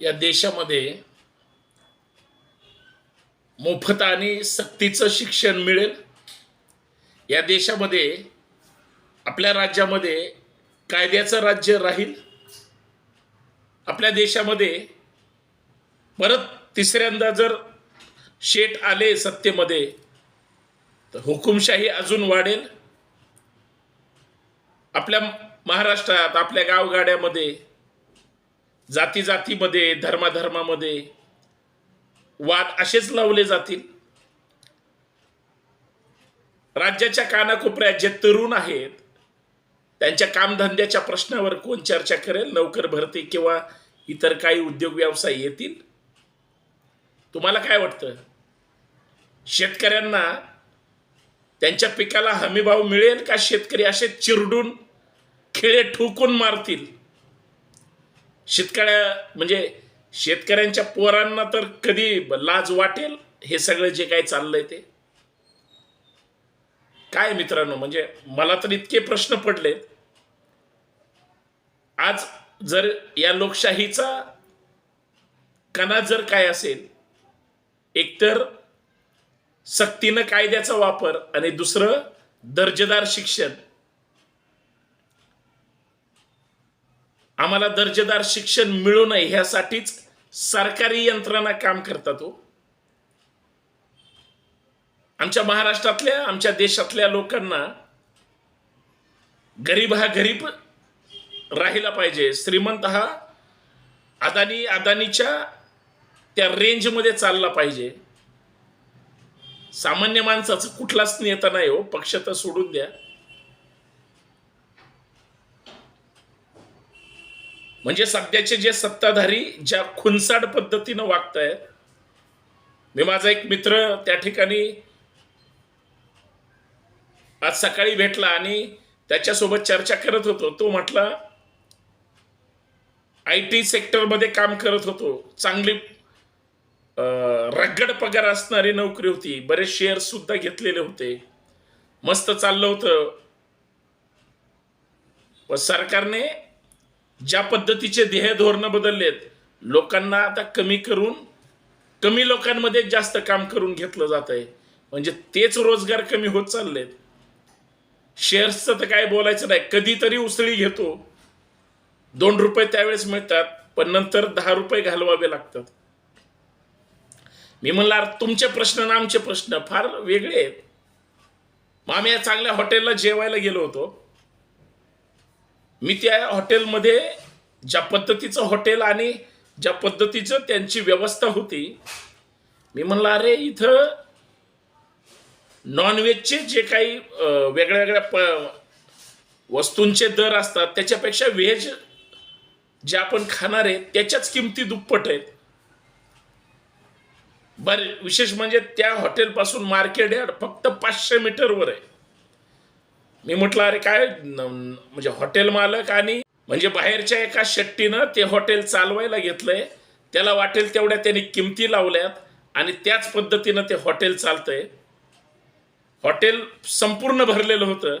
या देशामध्ये मोफत आणि सक्तीचं शिक्षण मिळेल. या देशामध्ये आपल्या राज्यामध्ये कायद्याचं राज्य राहील. आपल्या देशामध्ये परत तिसऱ्यांदा जर शेट आले सत्तेमध्ये तर हुकुमशाही अजून वाढेल. आपल्या महाराष्ट्रात आपल्या गावगाड्यामध्ये जाती जातीमध्ये धर्माधर्मामध्ये वाद असेच लावले जातील. राज्याच्या कानाकोपऱ्यात जे तरुण आहेत त्यांच्या कामधंद्याच्या प्रश्नावर कोण चर्चा करेल? नोकर भरती किंवा इतर काही उद्योग व्यवसाय येतील? तुम्हाला काय वाटतं? शेतकऱ्यांना त्यांच्या पिकाला हमीभाव मिळेल का? शेतकरी असे चिरडून खिळे ठोकून मारतील? शेतकऱ्या म्हणजे शेतकऱ्यांच्या पोरांना तर कधी लाज वाटेल हे सगळं जे काही चाललंय ते? काय मित्रांनो म्हणजे मला तर इतके प्रश्न पडलेत. आज जर या लोकशाहीचा कणा जर काय असेल एकतर सक्तीनं कायद्याचा वापर आणि दुसरं दर्जेदार शिक्षण आम्हाला दर्जेदार शिक्षण मिळू नये ह्यासाठीच सरकारी यंत्रणा काम करतात हो. आमच्या महाराष्ट्रातल्या आमच्या देशातल्या लोकांना गरीब हा गरीब राहिला पाहिजे. श्रीमंत हा अदानी अदानीच्या त्या रेंजमध्ये चालला पाहिजे. सामान्य माणसाचं कुठलाच नेता नाही हो. पक्ष तर सोडून द्या. म्हणजे सध्याचे जे सत्ताधारी ज्या खुनसाड पद्धतीनं वागतायत मी माझा एक मित्र त्या ठिकाणी आज सकाळी भेटला आणि त्याच्यासोबत चर्चा करत होतो. तो म्हटला आय टी सेक्टरमध्ये काम करत होतो. चांगली रगड पगार असणारी नोकरी होती. बरेच शेअर सुद्धा घेतलेले होते. मस्त चाललं होतं. व सरकारने ज्या पद्धतीचे ध्येय धोरण बदललेत लोकांना आता कमी करून कमी लोकांमध्ये जास्त काम करून घेतलं जात आहे म्हणजे तेच रोजगार कमी होत चाललेत. शेअर्सचं तर काय बोलायचं नाही. कधीतरी उसळी घेतो. दोन रुपये त्यावेळेस मिळतात पण नंतर दहा रुपये घालवावे लागतात. मी म्हणला तुमचे प्रश्न ना आमचे प्रश्न फार वेगळे आहेत. मग आम्ही या चांगल्या हॉटेलला जेवायला गेलो होतो. मी त्या हॉटेलमध्ये ज्या पद्धतीचं हॉटेल आणि ज्या पद्धतीचं त्यांची व्यवस्था होती मी म्हणलं अरे इथं नॉनव्हेजचे जे काही वेगळ्या वेगळ्या प वस्तूंचे दर असतात त्याच्यापेक्षा व्हेज जे आपण खाणार आहे त्याच्याच किमती दुप्पट आहेत. बर विशेष म्हणजे त्या हॉटेलपासून मार्केट फक्त पाचशे मीटरवर आहे. मी म्हटलं अरे काय म्हणजे हॉटेल मालक आणि म्हणजे बाहेरच्या एका शेट्टीनं ते हॉटेल चालवायला घेतलंय. त्याला वाटेल तेवढ्या त्यांनी किमती लावल्यात आणि त्याच पद्धतीनं ते हॉटेल चालतंय. हॉटेल संपूर्ण भरलेलं होतं.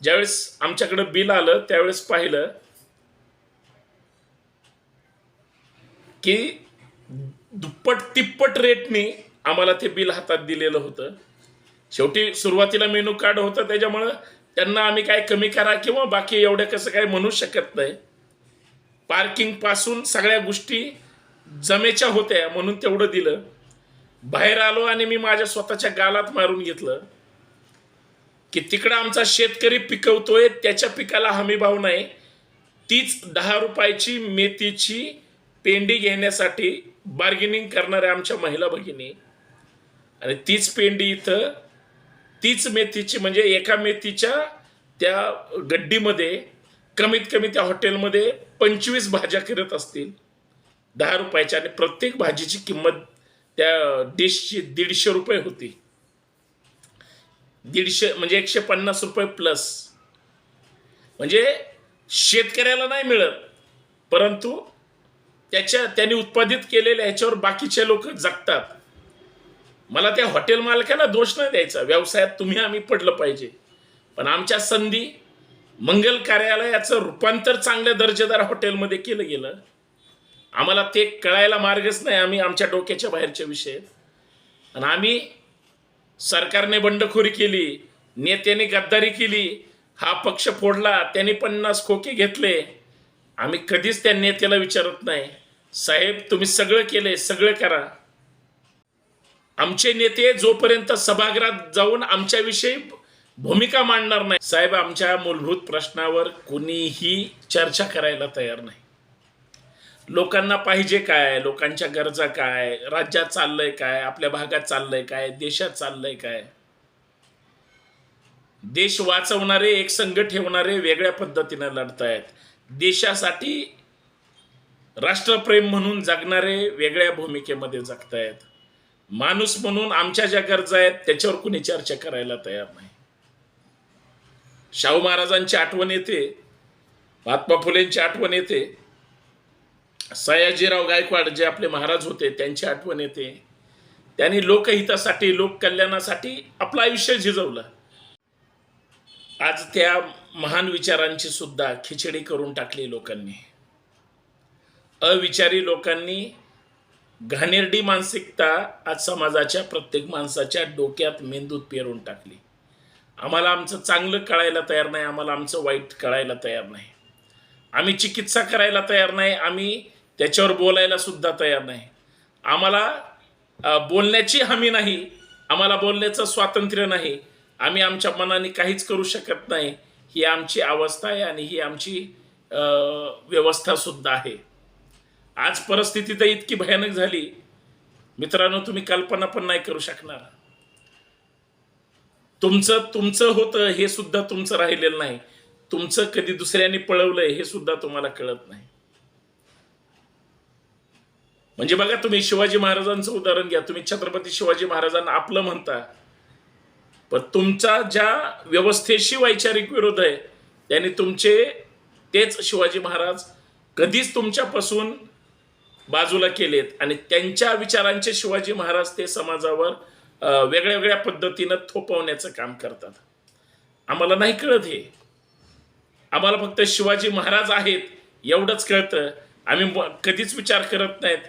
ज्यावेळेस आमच्याकडे बिल आलं त्यावेळेस पाहिलं की दुप्पट तिप्पट रेटनी आम्हाला ते बिल हातात दिलेलं होतं. शेवटी सुरुवातीला मेनू कार्ड होतं त्याच्यामुळं त्यांना आम्ही काय कमी करा किंवा बाकी एवढं कसं काय म्हणू शकत नाही. पार्किंगपासून सगळ्या गोष्टी जमेच्या होत्या म्हणून तेवढं दिलं. बाहेर आलो आणि मी माझ्या स्वतःच्या गालात मारून घेतलं. की तिकडं आमचा शेतकरी पिकवतोय त्याच्या पिकाला हमी भाव नाही. तीच दहा रुपयाची मेथीची पेंडी घेण्यासाठी बार्गेनिंग करणाऱ्या आमच्या महिला भगिनी. आणि तीच पेंडी इथं तीच मेथीची म्हणजे एका मेथीच्या त्या गड्डीमध्ये कमीत कमी त्या हॉटेलमध्ये पंचवीस भाज्या करत असतील. दहा रुपयाच्या आणि प्रत्येक भाजीची किंमत त्या डिशची दीडशे रुपये होती. दीडशे म्हणजे एकशे पन्नास रुपये प्लस म्हणजे शेतकऱ्याला नाही मिळत परंतु त्याच्या त्यांनी उत्पादित केलेल्या ह्याच्यावर बाकीचे लोक जगतात. मला त्या हॉटेल मालकाला दोष नाही द्यायचा. व्यवसायात तुम्ही आम्ही पडलं पाहिजे. पण आमच्या संधी मंगल कार्यालयाचं रूपांतर चांगल्या दर्जेदार हॉटेलमध्ये केलं गेलं. आम्हाला ते कळायला मार्गच नाही आम्ही आमच्या डोक्याच्या बाहेरचे विषय. आणि आम्ही सरकारने बंडखोरी केली नेत्याने गद्दारी केली हा पक्ष फोडला त्याने पन्नास खोके घेतले. आम्ही कधीच त्या नेत्याला विचारत नाही. साहेब तुम्ही सगळं केले सगळं करा. आमचे नेते जोपर्यंत सभागृहात जाऊन आमच्याविषयी भूमिका मांडणार नाही साहेब आमच्या मूलभूत प्रश्नावर कोणीही चर्चा करायला तयार नाही. लोकांना पाहिजे काय? लोकांच्या गरजा काय? राज्यात चाललंय काय? आपल्या भागात चाललंय काय? देशात चाललंय काय? देश वाचवणारे एक संघ ठेवणारे वेगळ्या पद्धतीनं लढतायत. देशासाठी राष्ट्रप्रेम म्हणून जगणारे वेगळ्या भूमिकेमध्ये जगतायत. माणूस म्हणून आमच्या ज्या गरजा आहेत त्याच्यावर कुणी चर्चा करायला तयार नाही. शाहू महाराजांची आठवण येते महात्मा फुलेंची आठवण येते सयाजीराव गायकवाड जे आपले महाराज होते त्यांची आठवण येते. त्यांनी लोकहितासाठी लोककल्याणासाठी आपलं आयुष्य झिजवलं. आज त्या महान विचारांची सुद्धा खिचडी करून टाकली लोकांनी. अविचारी लोकांनी घाणेरडी मानसिकता आज समाजाच्या प्रत्येक माणसाच्या डोक्यात मेंदूत पेरून टाकली. आम्हाला आमचं चांगलं कळायला तयार नाही आम्हाला आमचं वाईट कळायला तयार नाही. आम्ही चिकित्सा करायला तयार नाही आम्ही त्याच्यावर बोलायला सुद्धा तयार नाही. आम्हाला बोलण्याची हमी नाही आम्हाला बोलण्याचं स्वातंत्र्य नाही आम्ही आमच्या मनाने काहीच करू शकत नाही ही आमची अवस्था आहे आणि ही आमची व्यवस्थासुद्धा व्यवस्था सुद्धा आहे. आज परिस्थिती तर इतकी भयानक झाली. मित्रांनो तुम्ही कल्पना पण नाही करू शकणार. तुमचं तुमचं होतं हे सुद्धा तुमचं राहिलेलं नाही. तुमचं कधी दुसऱ्याने पळवलंय हे सुद्धा तुम्हाला कळत नाही. म्हणजे बघा तुम्ही शिवाजी महाराजांचं उदाहरण घ्या. तुम्ही छत्रपती शिवाजी महाराजांना आपलं म्हणता. पण तुमचा ज्या व्यवस्थेशी वैचारिक विरोध आहे त्याने तुमचे तेच शिवाजी महाराज कधीच तुमच्यापासून बाजूला केलेत. आणि त्यांच्या विचारांचे शिवाजी महाराज ते समाजावर वेगळ्या वेगळ्या पद्धतीनं थोपवण्याचं काम करतात. आम्हाला नाही कळत हे. आम्हाला फक्त शिवाजी महाराज आहेत एवढंच कळतं. आम्ही कधीच विचार करत नाहीत.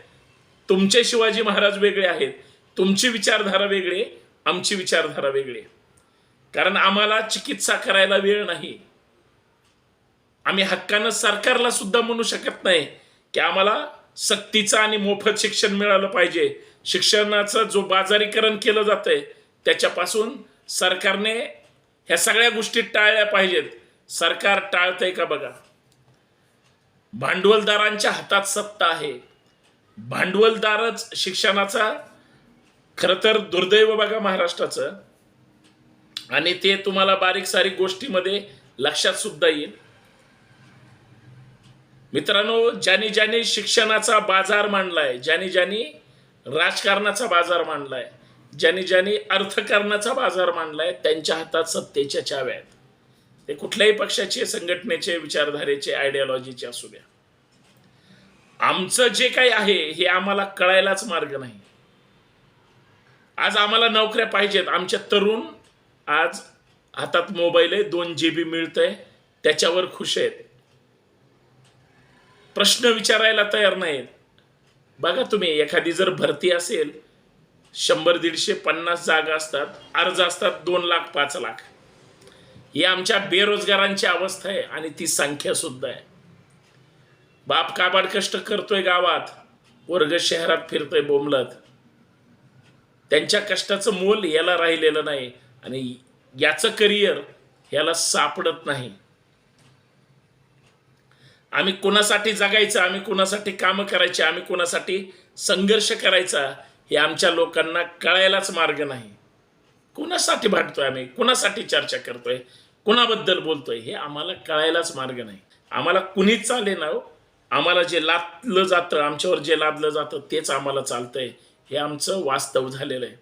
तुमचे शिवाजी महाराज वेगळे आहेत. तुमची विचारधारा वेगळी आमची विचारधारा वेगळी. कारण आम्हाला चिकित्सा करायला वेळ नाही. आम्ही हक्कानं सरकारला सुद्धा म्हणू शकत नाही की आम्हाला सक्तीचं आणि मोफत शिक्षण मिळालं पाहिजे. शिक्षणाचं जो बाजारीकरण केलं जातंय त्याच्यापासून सरकारने ह्या सगळ्या गोष्टी टाळल्या पाहिजेत. सरकार टाळतंय का बघा? भांडवलदारांच्या हातात सत्ता आहे. भांडवलदारच शिक्षणाचा खरं तर दुर्दैव बघा महाराष्ट्राचं. आणि ते तुम्हाला बारीक सारीक गोष्टीमध्ये लक्षात सुद्धा येईल. मित्रांनो ज्यांनी ज्यांनी शिक्षणाचा बाजार मांडलाय ज्यांनी ज्यांनी राजकारणाचा बाजार मांडलाय ज्यांनी ज्यांनी अर्थकारणाचा बाजार मांडलाय त्यांच्या हातात सत्तेच्या चाव्या आहेत. ते कुठल्याही पक्षाचे संघटनेचे विचारधारेचे आयडियॉलॉजीचे असू द्या. आमचं जे काही आहे हे आम्हाला कळायलाच मार्ग नाही. आज आम्हाला नोकऱ्या पाहिजेत. आमच्या तरुण आज हातात मोबाईल आहे दोन जी बी मिळतंय त्याच्यावर खुश आहेत. प्रश्न विचारायला तयार नाहीत. बघा तुम्ही एखादी जर भरती असेल शंभर दीडशे पन्नास जागा असतात अर्ज असतात दोन लाख पाच लाख. ही आमच्या बेरोजगारांची अवस्था आहे आणि ती संख्या सुद्धा आहे. बाप काबाड कष्ट करतोय गावात वर्ग शहरात फिरतोय बोंबलत. त्यांच्या कष्टाचं मोल याला राहिलेलं नाही आणि याचं करिअर याला सापडत नाही. आम्ही कुणासाठी जगायचं आम्ही कुणासाठी कामं करायची आम्ही कुणासाठी संघर्ष करायचा हे आमच्या लोकांना कळायलाच मार्ग नाही. कुणासाठी भांडतोय आम्ही? कुणासाठी चर्चा करतोय? कुणाबद्दल बोलतोय? हे आम्हाला कळायलाच मार्ग नाही. आम्हाला कुणीच चाले ना हो. आम्हाला जे लादलं जातं आमच्यावर जे लादलं जातं तेच आम्हाला चालतंय. हे आमचं वास्तव झालेलं आहे.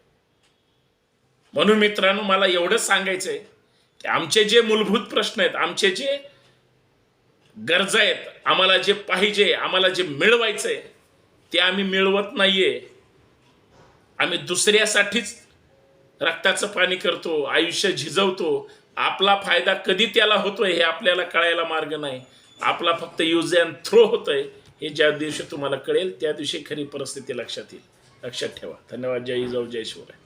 म्हणून मित्रांनो मला एवढंच सांगायचंय की आमचे जे मूलभूत प्रश्न आहेत आमचे जे गरजा आहेत. आम्हाला जे पाहिजे आम्हाला जे मिळवायचंय ते आम्ही मिळवत नाहीये. आम्ही दुसऱ्यासाठीच रक्ताचं पाणी करतो आयुष्य झिजवतो. आपला फायदा कधी त्याला होतोय हे आपल्याला कळायला मार्ग नाही. आपला फक्त यूज अँड थ्रो होतोय. हे ज्या दिवशी तुम्हाला कळेल त्या दिवशी खरी परिस्थिती लक्षात येईल. लक्षात ठेवा. धन्यवाद. जय जाऊ जय शिवराय.